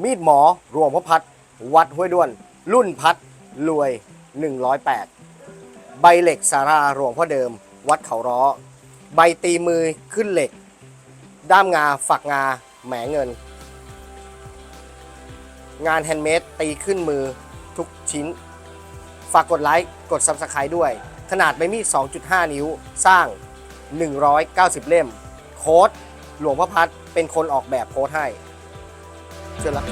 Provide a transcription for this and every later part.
มีดหมอรวงพระพัด วัดห้วยด้วน รุ่นพัดรวย 108 ใบเหล็กสารารวงพ่อเดิม วัดเขาร้อ ใบตีมือขึ้นเหล็ก ด้ามงาฝักงาแหมเงิน งานแฮนด์เมดตีขึ้นมือทุกชิ้น ฝากกดไลค์ กด Subscribe ด้วย ขนาดใบมีด 2.5 นิ้วสร้าง 190 เล่ม โค้ดหลวงพ่อพัดเป็นคนออกแบบโค้ดให้ เชิญรับ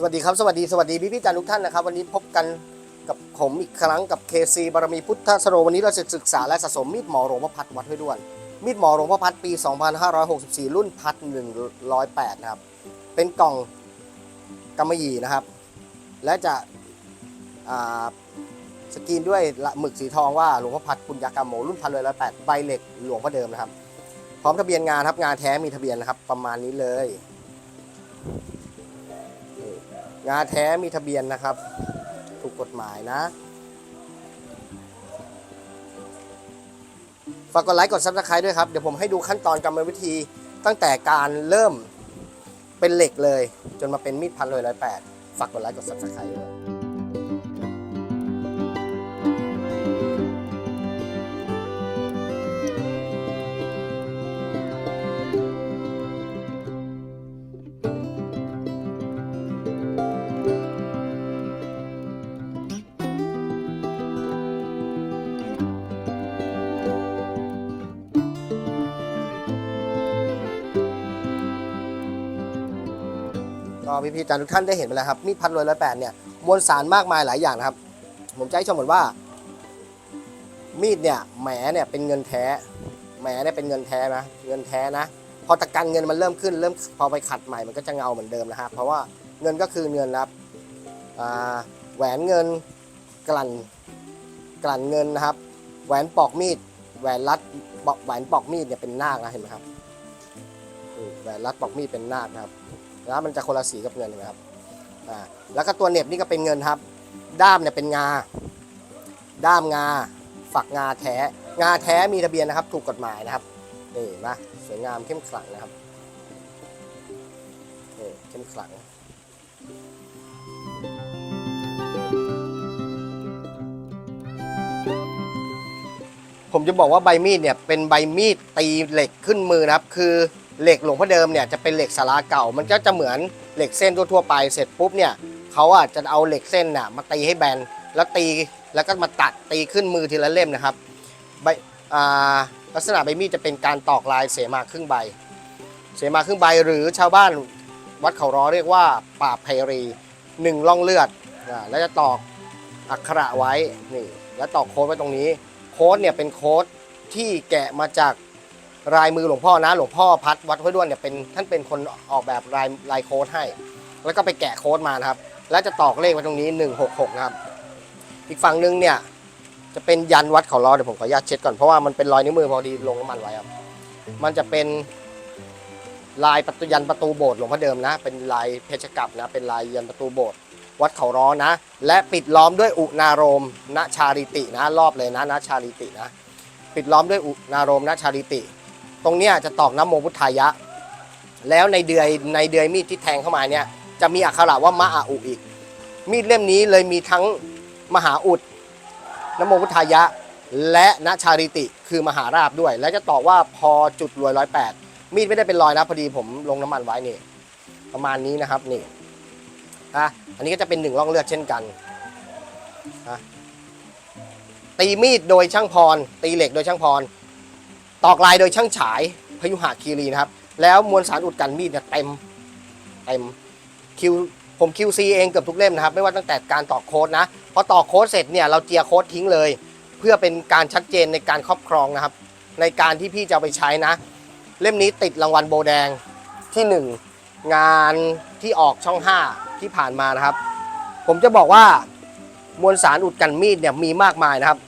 สวัสดีครับ สวัสดีสวัสดีพี่พี่จันทุกท่านนะครับ วันนี้พบกันกับผมอีกครั้งกับ KC บารมีพุทธสโรวันนี้เราจะศึกษาและสะสมมีดหมอหลวงพ่อพัดวัดห้วยด้วน มีดหมอหลวงพ่อพัดปี 2564 รุ่นพัด108 นะครับ เป็นกล่องกำมะหยี่นะครับ และจะสกรีนด้วยหมึกสีทองว่าหลวงพ่อพัดปุญญากรรมโมรุ่นพันเลยร้อยแปดใบเหล็กหลวงพ่อเดิมนะครับ พร้อมทะเบียนงานครับงานแท้มีทะเบียนนะครับ ประมาณนี้เลย งาแท้มีทะเบียนนะครับ ถูกกฎหมายนะ ฝากกดไลค์กดซับสไครต์ด้วยครับ เดี๋ยวผมให้ดูขั้นตอนกรรมวิธีตั้งแต่การเริ่มเป็นเหล็กเลย จนมาเป็นมีดพันเลยร้อยแปดฝากกดไลค์กดซับสไครต์ด้วย ก็พี่พี่ๆอาจารย์ทุกท่านได้เห็นไปแล้วครับมีดพันรวยร้อยแปดเนี่ยมวลสารมากมายหลายอย่างนะครับ ผมจะให้ชมก่อนว่า มีดเนี่ยแหมเนี่ยเป็นเงินแท้แหมเนี่ยเป็นเงินแท้นะเงินแท้นะ พอตะกันเงินมันเริ่มขึ้นเริ่มพอไปขัดใหม่มันก็จะเงาเหมือนเดิมนะครับเพราะว่าเงินก็คือเงินครับแหวนเงินกลั่นกลั่นเงินนะครับ แหวนปอกมีด แหวนรัดปอกแหวนปอกมีดเนี่ยเป็นนาคนะเห็นไหมครับแหวนรัดปอกมีดเป็นนาคนะครับ แล้วมันจะคนละสีกับเงินเห็นไหมครับอ่าแล้วก็ตัวเน็บนี่ก็เป็นเงินครับ ด้ามเนี่ยเป็นงา ด้ามงา ฝักงาแท้ งาแท้มีทะเบียนนะครับ ถูกกฎหมายนะครับนี่นะสวยงามเข้มขลังนะครับนี่เข้มขลังผมจะบอกว่าใบมีดเนี่ยเป็นใบมีดตีเหล็กขึ้นมือนะครับ คือ เหล็กหลวงพ่อเดิมเนี่ยจะเป็นเหล็กสาราเก่า มันก็จะเหมือนเหล็กเส้นทั่วๆไปเสร็จปุ๊บเนี่ยเขาอะจะเอาเหล็กเส้นน่ะมาตีให้แบนแล้วตีแล้วก็มาตัดตีขึ้นมือทีละเล่มนะครับใบอ่าลักษณะใบมีดจะเป็นการตอกลายเสมาครึ่งใบ เสมาครึ่งใบหรือชาวบ้านวัดเขาร้อเรียกว่าป่าบไพรีหนึ่งล่องเลือดอ่าแล้วจะตอกอักขระไว้นี่แล้วตอกโค้ดไว้ตรงนี้ โค้ดเนี่ยเป็นโค้ดที่แกะมาจาก ลายมือหลวงพ่อนะ หลวงพ่อพัดวัดห้วยด้วนเนี่ยเป็นท่านเป็นคนออกแบบลายลายโค้ดให้ แล้วก็ไปแกะโค้ดมานะครับ แล้วจะตอกเลขไว้ตรงนี้ 166 นะครับ อีกฝั่งหนึงเนี่ยจะเป็นยันวัดเขาล้อเดี๋ยวผมขออนุญาตเช็ดก่อนเพราะว่ามันเป็นรอยนิ้วมือพอดีลงน้ำมันไว้ครับ มันจะเป็นลายประตูยันประตูโบสถ์หลวงพ่อเดิมนะ เป็นลายเพชรกลับนะ เป็นลายยันประตูโบสถ์วัดเขาร้อนะ และปิดล้อมด้วยอุณาโรมณชาริตินะ รอบเลยนะณชาริตินะ ปิดล้อมด้วยอุณาโรมณชาริติ ตรงเนี้ยจะตอกน้ำโมพุทธายะ แล้วในเดือยในเดือยมีดที่แทงเข้ามาเนี่ยจะมีอักขระว่ามะอาอุอีก มีดเล่มนี้เลยมีทั้งมหาอุดนโมพุทธายะ และณชาริติคือมหาราบด้วย และจะตอกว่าพอจุดรวยร้อยแปดมีดไม่ได้เป็นรอยนะพอดีผมลงน้ำมันไว้นี่ ประมาณนี้นะครับนี่อะอันนี้ก็จะเป็นหนึ่งร่องเลือดเช่นกันอะตีมีดโดยช่างพร ตีเหล็กโดยช่างพร ตอกลายโดยช่างฉายพยุหะคีรีนะครับ แล้วมวลสารอุดกันมีดเนี่ยเต็มเต็มคิวผม QC เองเกือบทุกเล่มนะครับ ไม่ว่าตั้งแต่การตอกโค้ดนะพอตอกโค้ดเสร็จเนี่ยเราเจียโค้ดทิ้งเลย เพื่อเป็นการชัดเจนในการครอบครองนะครับ ในการที่พี่จะไปใช้นะ เล่มนี้ติดรางวัลโบแดงที่ 1 งานที่ออกช่อง 5 ที่ผ่านมานะครับ ผมจะบอกว่ามวลสารอุดกันมีดเนี่ยมีมากมายนะครับ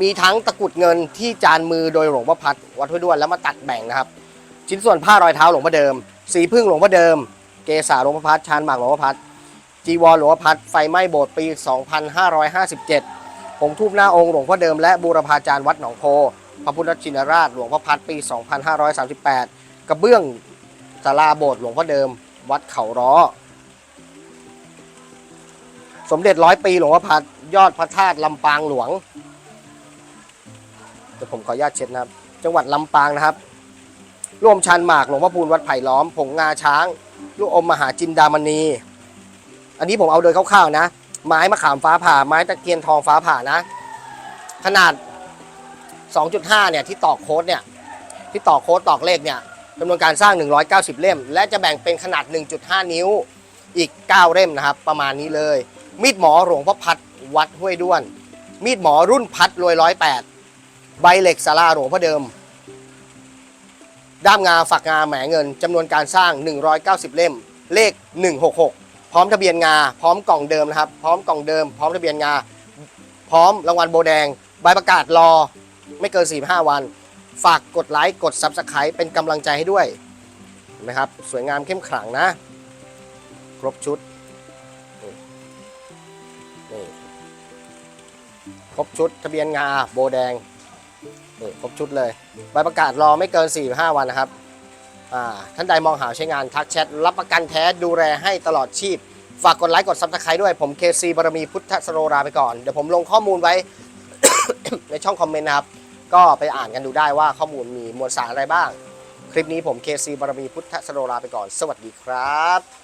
มีทั้งตะกุดเงินที่จานมือโดยหลวงพ่อพัดวัดห้วยด้วนแล้วมาตัดแบ่งนะครับ ชิ้นส่วนผ้ารอยเท้าหลวงพ่อเดิม สีพึ่งหลวงพ่อเดิม เกษาหลวงพ่อพัดชานหมากหลวงพ่อพัดจีวรหลวงพ่อพัดไฟไหม้โบสถ์ปี 2557ผงทูบหน้าองค์หลวงพ่อเดิมและบูรพาจารย์วัดหนองโพพระพุทธชินราชหลวงพ่อพัดปี 2538 กระเบื้องศาลาโบสถ์หลวงพ่อเดิม วัดเขาร้อ สมเด็จร้อยปีหลวงพ่อพัดยอดพระธาตุลำปางหลวง ดี๋ยวผมขออนุญาตเช็ดนะครับ จังหวัดลำปางนะครับร่วมชันหมากหลวงพ่อพูนวัดไผ่ล้อม ผงงาช้าง ลูกอมมหาจินดามณี อันนี้ผมเอาโดยคร่าวๆนะ ไม้มะขามฟ้าผ่า ไม้ตะเคียนทองฟ้าผ่านะ ขนาด 2.5 เนี่ยที่ตอกโค้ดเนี่ย ที่ตอกโค้ดตอกเลขเนี่ยจำนวนการสร้าง 190 เล่ม และจะแบ่งเป็นขนาด 1.5 นิ้วอีก 9 เล่มนะครับ ประมาณนี้เลย มีดหมอหลวงพ่อพัดวัดห้วยด้วน มีดหมอรุ่นพัดรวยร้อยแปด ใบเหล็กสาราหลวงพ่อเดิม ด้ามงาฝักงาแหมเงินจำนวนการสร้าง 190 เล่ม เลข 166 พร้อมทะเบียนงา พร้อมกล่องเดิมนะครับ พร้อมกล่องเดิม พร้อมทะเบียนงา พร้อมรางวัลโบแดง ใบประกาศรอ ไม่เกิน 45 วัน ฝากกดไลค์กด Subscribe เป็นกำลังใจให้ด้วยนไหมครับ สวยงามเข้มขลังนะ ครบชุดนี่นี่ครบชุดทะเบียนงาโบแดง นี่ครบชุดเลย ใบประกาศรอไม่เกิน 4-5 วันนะครับอ่าท่านใดมองหาใช้งานทักแชท รับประกันแท้ดูแลให้ตลอดชีพ ฝากกดไลค์กดซับสไครต์ด้วย ผมเคซีบารมีพุทธสโรราไปก่อน เดี๋ยวผมลงข้อมูลไว้ ในช่องคอมเมนต์นะครับ ก็ไปอ่านกันดูได้ว่าข้อมูลมีมวลสารอะไรบ้าง คลิปนี้ผมเคซีบารมีพุทธสโรราไปก่อน สวัสดีครับ